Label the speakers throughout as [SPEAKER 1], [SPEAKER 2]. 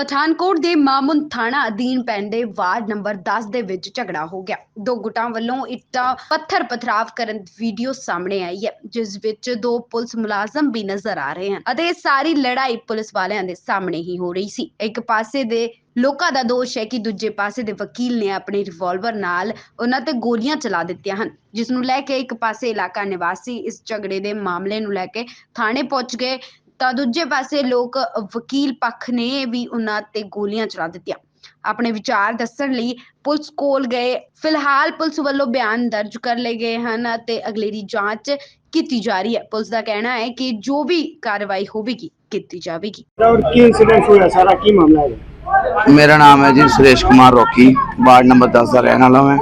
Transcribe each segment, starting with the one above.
[SPEAKER 1] ਪਠਾਨਕੋਟ ਦੇ ਮਾਮੁਨ ਥਾਣਾ ਅਧੀਨ ਪੈਂਦੇ ਵਾਰਡ ਨੰਬਰ 10 ਦੇ ਵਿੱਚ ਝਗੜਾ ਹੋ ਗਿਆ। ਦੋ ਗੁੱਟਾਂ ਵੱਲੋਂ ਇੱਟਾਂ ਪੱਥਰ ਪਥਰਾਵ ਕਰਨ ਦੀ ਵੀਡੀਓ ਸਾਹਮਣੇ ਆਈ ਹੈ, ਜਿਸ ਵਿੱਚ ਦੋ ਪੁਲਿਸ ਮੁਲਾਜ਼ਮ ਵੀ ਨਜ਼ਰ ਆ ਰਹੇ ਹਨ ਅਤੇ ਇਹ ਸਾਰੀ ਲੜਾਈ ਪੁਲਿਸ ਵਾਲਿਆਂ ਦੇ ਸਾਹਮਣੇ ਹੀ ਹੋ ਰਹੀ ਸੀ। ਇੱਕ ਪਾਸੇ ਦੇ ਲੋਕਾਂ ਦਾ ਦੋਸ਼ ਹੈ ਕਿ ਦੂਜੇ ਪਾਸੇ ਦੇ ਵਕੀਲ ਨੇ ਆਪਣੇ ਰਿਵਾਲਵਰ ਨਾਲ ਉਹਨਾਂ ਤੇ ਗੋਲੀਆਂ ਚਲਾ ਦਿੱਤੀਆਂ ਹਨ, ਜਿਸ ਨੂੰ ਲੈ ਕੇ ਇੱਕ ਪਾਸੇ ਇਲਾਕਾ ਨਿਵਾਸੀ ਇਸ ਝਗੜੇ ਦੇ ਮਾਮਲੇ ਨੂੰ ਲੈ ਕੇ ਥਾਣੇ ਪਹੁੰਚ ਗਏ ਤਾਂ ਦੂਜੇ ਪਾਸੇ ਲੋਕ ਵਕੀਲ ਪੱਖ ਨੇ ਵੀ ਉਹਨਾਂ ਤੇ ਗੋਲੀਆਂ ਚਲਾ ਦਿੱਤੀਆਂ। ਆਪਣੇ ਵਿਚਾਰ ਦੱਸਣ ਲਈ ਪੁਲਿਸ ਕੋਲ ਗਏ। ਫਿਲਹਾਲ ਪੁਲਿਸ ਵੱਲੋਂ ਬਿਆਨ ਦਰਜ ਕਰ ਲਏ ਗਏ ਹਨ ਅਤੇ ਅਗਲੇਰੀ ਜਾਂਚ ਕੀਤੀ ਜਾ ਰਹੀ ਹੈ। ਪੁਲਿਸ ਦਾ ਕਹਿਣਾ ਹੈ ਕਿ ਜੋ ਵੀ ਕਾਰਵਾਈ ਹੋਵੇਗੀ ਕੀਤੀ ਜਾਵੇਗੀ।
[SPEAKER 2] ਔਰ ਕੀ ਇਨਸੀਡੈਂਟ ਹੋਇਆ? ਸਾਰਾ ਕੀ ਮਾਮਲਾ ਹੈ?
[SPEAKER 3] ਮੇਰਾ ਨਾਮ ਹੈ ਜੀ ਸੁਰੇਸ਼ ਕੁਮਾਰ ਰੋਕੀ। ਵਾਰਡ ਨੰਬਰ 10 ਦਾ ਰਹਿਣ ਵਾਲਾ ਮੈਂ।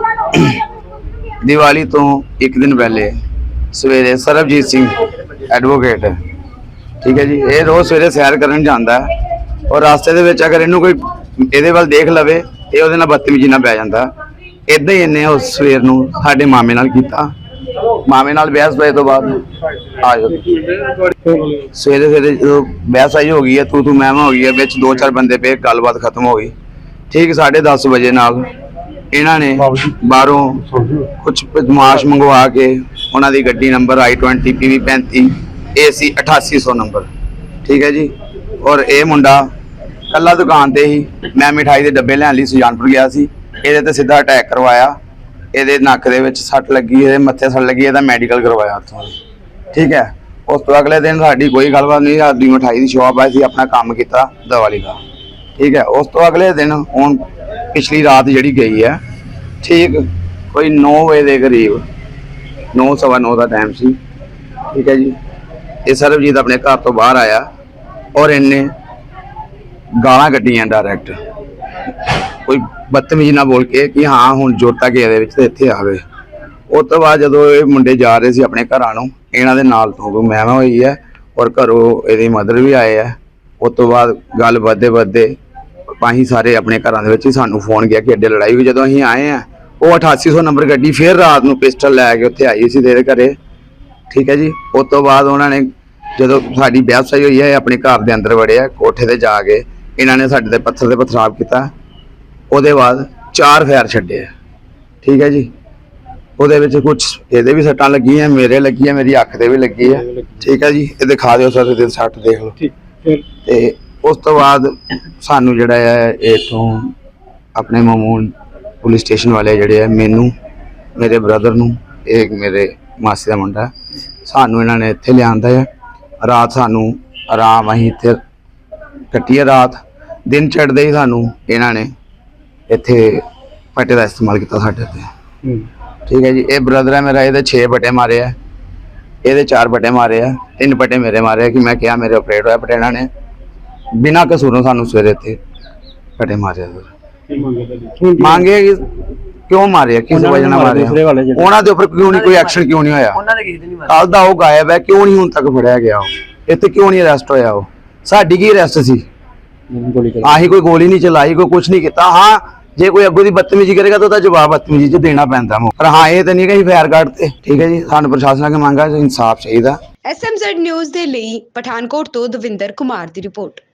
[SPEAKER 3] ਦੀਵਾਲੀ ਤੋਂ ਇੱਕ ਦਿਨ ਪਹਿਲੇ ਸਵੇਰੇ ਸਰਬਜੀਤ ਸਿੰਘ ਐਡਵੋਕੇਟ ਠੀਕ ਹੈ ਜੀ, ਇਹ ਰੋਜ਼ ਸਵੇਰੇ ਸੈਰ ਕਰਨ ਜਾਂਦਾ ਹੈ ਔਰ ਰਾਸਤੇ ਦੇ ਵਿੱਚ ਅਗਰ ਇਹਨੂੰ ਕੋਈ ਇਹਦੇ ਵੱਲ ਦੇਖ ਲਵੇ, ਇਹ ਉਹਦੇ ਨਾਲ ਬਦਤਮੀਜ਼ੀ ਨਾਲ ਪੈ ਜਾਂਦਾ ਇਦਾਂ ਹੀ ਇਹਨੇ ਉਸ ਸਵੇਰ ਨੂੰ ਸਾਡੇ ਮਾਮੇ ਨਾਲ ਕੀਤਾ। ਮਾਮੇ ਨਾਲ ਬਹਿਸ ਹੋਏ ਤੋਂ ਬਾਅਦ ਆ ਜਾਓ। ਸਵੇਰੇ ਸਵੇਰੇ ਜਦੋਂ ਬਹਿਸ ਆਈ ਹੋ ਗਈ ਹੈ, ਤੂੰ ਤੂੰ ਮੈਂ ਹੋ ਗਈ ਹੈ, ਵਿੱਚ ਦੋ ਚਾਰ ਬੰਦੇ ਪਏ, ਗੱਲਬਾਤ ਖਤਮ ਹੋ ਗਈ। ਠੀਕ 10:30 ਵਜੇ ਨਾਲ ਇਹਨਾਂ ਨੇ ਬਾਹਰੋਂ ਕੁਝ ਬਦਮਾਸ਼ ਮੰਗਵਾ ਕੇ ਉਹਨਾਂ ਦੀ ਗੱਡੀ ਨੰਬਰ i20 PV35 ਇਹ AC 8800 ਨੰਬਰ। ਠੀਕ ਹੈ ਜੀ? ਔਰ ਇਹ ਮੁੰਡਾ ਕੱਲਾ ਦੁਕਾਨ ਤੇ ਹੀ ਮੈਂ ਮਿਠਾਈ ਦੇ ਡੱਬੇ ਲੈਣ ਲਈ ਸੁਜਾਨਪੁਰ ਗਿਆ ਸੀ। ਇਹਦੇ ਤੇ ਸਿੱਧਾ ਅਟੈਕ ਕਰਵਾਇਆ। ਇਹਦੇ ਨੱਕ ਦੇ ਵਿੱਚ ਸੱਟ ਲੱਗੀ, ਇਹਦੇ ਮੱਥੇ ਸੱਟ ਲੱਗੀ, ਇਹਦਾ ਮੈਡੀਕਲ ਕਰਵਾਇਆ ਉੱਥੋਂ ਠੀਕ ਹੈ? ਉਸ ਤੋਂ ਅਗਲੇ ਦਿਨ ਸਾਡੀ ਕੋਈ ਗੱਲਬਾਤ ਨਹੀਂ, ਸਾਡੀ ਮਠਾਈ ਦੀ ਸ਼ਾਪ ਆਈ ਸੀ ਆਪਣਾ ਕੰਮ ਕੀਤਾ ਦੀਵਾਲੀ ਦਾ। ਠੀਕ ਹੈ? ਉਸ ਤੋਂ ਅਗਲੇ ਦਿਨ, ਹੁਣ ਪਿਛਲੀ ਰਾਤ ਜਿਹੜੀ ਗਈ ਹੈ, ਠੀਕ ਕੋਈ 9 ਵਜੇ ਦੇ ਕਰੀਬ 9 ਸਵਾ 9 ਦਾ ਟਾਈਮ ਸੀ। ਠੀਕ ਹੈ ਜੀ? ਇਹ ਸਰਬਜੀਤ ਆਪਣੇ ਘਰ ਤੋਂ ਬਾਹਰ ਆਇਆ ਔਰ ਇਹਨੇ ਗਾਲਾਂ ਕੱਢੀਆਂ ਡਾਇਰੈਕਟ ਕੋਈ ਬਦਤਮੀਜ਼ੀ ਨਾਲ ਬੋਲ ਕੇ ਕਿ ਹਾਂ, ਹੁਣ ਜੋਤਾ ਕੇ ਇਹਦੇ ਵਿੱਚ ਤੇ ਇੱਥੇ ਆਵੇ। ਉਸ ਤੋਂ ਬਾਅਦ ਜਦੋਂ ਇਹ ਮੁੰਡੇ ਜਾ ਰਹੇ ਸੀ ਆਪਣੇ ਘਰਾਂ ਨੂੰ, ਇਹਨਾਂ ਦੇ ਨਾਲ ਤੋਂ ਮੈਂ ਹੋਈ ਹੈ ਔਰ ਘਰੋਂ ਇਹਦੀ ਮਦਰ ਵੀ ਆਏ ਹੈ। ਉਸ ਤੋਂ ਬਾਅਦ ਗੱਲ ਵੱਧਦੇ ਵੱਧਦੇ ਅਸੀਂ ਸਾਰੇ ਆਪਣੇ ਘਰਾਂ ਦੇ ਵਿੱਚ ਹੀ ਸਾਨੂੰ ਫੋਨ ਗਿਆ ਕਿ ਅੱਡੇ ਲੜਾਈ ਹੋਈ ਜਦੋਂ ਅਸੀਂ ਆਏ ਆ ਉਹ 8800 ਨੰਬਰ ਗੱਡੀ ਫੇਰ ਰਾਤ ਨੂੰ ਪਿਸਟਲ ਲੈ ਕੇ ਉੱਥੇ ਆਈ ਸੀ ਤੇਰੇ ਘਰੇ। ਠੀਕ ਹੈ ਜੀ? ਉਸ ਤੋਂ ਬਾਅਦ ਉਹਨਾਂ ਨੇ ਜਦੋਂ ਸਾਡੀ ਵਿਆਹ ਸਹੀ ਹੋਈ ਹੈ ਇਹ ਆਪਣੇ ਘਰ ਦੇ ਅੰਦਰ ਵੜਿਆ ਕੋਠੇ ਤੇ ਜਾ ਕੇ ਇਹਨਾਂ ਨੇ ਸਾਡੇ ਤੇ ਪੱਥਰ ਤੇ ਪਥਰਾਵ ਕੀਤਾ। ਉਹਦੇ ਬਾਅਦ ਚਾਰ ਫੈਰ ਛੱਡੇ ਠੀਕ ਹੈ ਜੀ? ਉਹਦੇ ਵਿੱਚ ਕੁਝ ਇਹਦੇ ਵੀ ਸੱਟਾਂ ਲੱਗੀਆਂ ਮੇਰੇ ਲੱਗੀਆਂ ਮੇਰੀ ਅੱਖ ਤੇ ਵੀ ਲੱਗੀ ਹੈ ਠੀਕ ਹੈ ਜੀ? ਇਹ ਦਿਖਾ ਦਿਓ ਸਰ ਤੇ ਸੱਟ ਦੇਖ ਲਓ। ਤੇ ਉਸ ਤੋਂ ਬਾਅਦ ਸਾਨੂੰ ਜਿਹੜਾ ਹੈ ਇਥੋਂ ਆਪਣੇ ਮਾਮੂਨ ਪੁਲਿਸ ਸਟੇਸ਼ਨ ਵਾਲੇ ਜਿਹੜੇ ਆ ਮੈਨੂੰ ਮੇਰੇ ਬ੍ਰਦਰ ਨੂੰ ਇਹ ਮੇਰੇ ਮਾਸੀ ਦਾ ਮੁੰਡਾ ਸਾਨੂੰ ਇਹਨਾਂ ਨੇ ਇੱਥੇ ਲਿਆਂਦਾ ਹੈ ਰਾਤ ਸਾਨੂੰ ਆਰਾਮ ਅਸੀਂ ਇੱਥੇ ਕੱਟੀ ਰਾਤ। ਦਿਨ ਚੜਦੇ ਹੀ ਸਾਨੂੰ ਇਹਨਾਂ ਨੇ ਇੱਥੇ ਪੱਟੇ ਦਾ ਇਸਤੇਮਾਲ ਕੀਤਾ ਸਾਡੇ ਤੇ। ਠੀਕ ਹੈ ਜੀ ਇਹ ਬ੍ਰਦਰ ਹੈ ਮੇਰਾ ਇਹਦੇ 6 ਪੱਟੇ ਮਾਰੇ ਆ। ਇਹਦੇ 4 ਬਟੇ ਮਾਰੇ ਆ ਤਿੰਨ ਪੱਟੇ ਮੇਰੇ ਮਾਰੇ ਆ ਕਿ ਮੈਂ ਕਿਹਾ ਮੇਰੇ ਆਪਰੇਟ ਹੋਇਆ ਬਟ ਇਹਨਾਂ ਨੇ। ਬਿਨਾਂ ਕਸੂਰੋਂ ਸਾਨੂੰ ਸਵੇਰੇ ਤੇ ਪੱਟੇ ਮਾਰੇ ਆ। ਮੰਗੇ ਕਿ ਕਿਉਂ ਮਾਰਿਆ? ਕਿਸ ਵਜ੍ਹਾ ਨਾਲ ਮਾਰਿਆ? ਉਹਨਾਂ ਦੇ ਉੱਪਰ ਕਿਉਂ ਨਹੀਂ ਕੋਈ ਐਕਸ਼ਨ ਕਿਉਂ ਨਹੀਂ ਹੋਇਆ? ਕੱਲ ਦਾ ਉਹ ਗਾਇਬ ਹੈ ਕਿਉਂ ਨਹੀਂ ਹੁਣ ਤੱਕ ਫੜਿਆ ਗਿਆ ਇੱਥੇ ਕਿਉਂ ਨਹੀਂ ਅਰੈਸਟ ਹੋਇਆ ਉਹ? ਸਾਡੀ ਕੀ ਅਰੈਸਟ ਸੀ? ਆਹੀ ਕੋਈ ਗੋਲੀ ਨਹੀਂ ਚਲਾਈ ਕੋਈ ਕੁਝ ਨਹੀਂ ਕੀਤਾ। ਹਾਂ ਜੇ ਕੋਈ ਅੱਗੋਂ ਦੀ ਬਦਤਮੀਜ਼ੀ ਕਰੇਗਾ ਤਾਂ ਉਹਦਾ ਜਵਾਬ ਬਦਤਮੀਜ਼ੀ ਚ ਦੇਣਾ ਪੈਂਦਾ ਮੋ ਪਰ ਹਾਂ ਇਹ ਤਾਂ ਨਹੀਂ ਕਿ ਫਾਇਰ ਕਾਰਡ ਤੇ। ਠੀਕ ਹੈ ਜੀ ਸਾਨੂੰ ਪ੍ਰਸ਼ਾਸਨ ਅਗੇ ਮੰਗਾ ਇਨਸਾਫ ਚਾਹੀਦਾ।
[SPEAKER 1] ਐਸਐਮਜ਼ੈਡ ਨਿਊਜ਼ ਦੇ ਲਈ ਪਠਾਨਕੋਟ ਤੋਂ ਦਵਿੰਦਰ ਕੁਮਾਰ ਦੀ ਰਿਪੋਰਟ।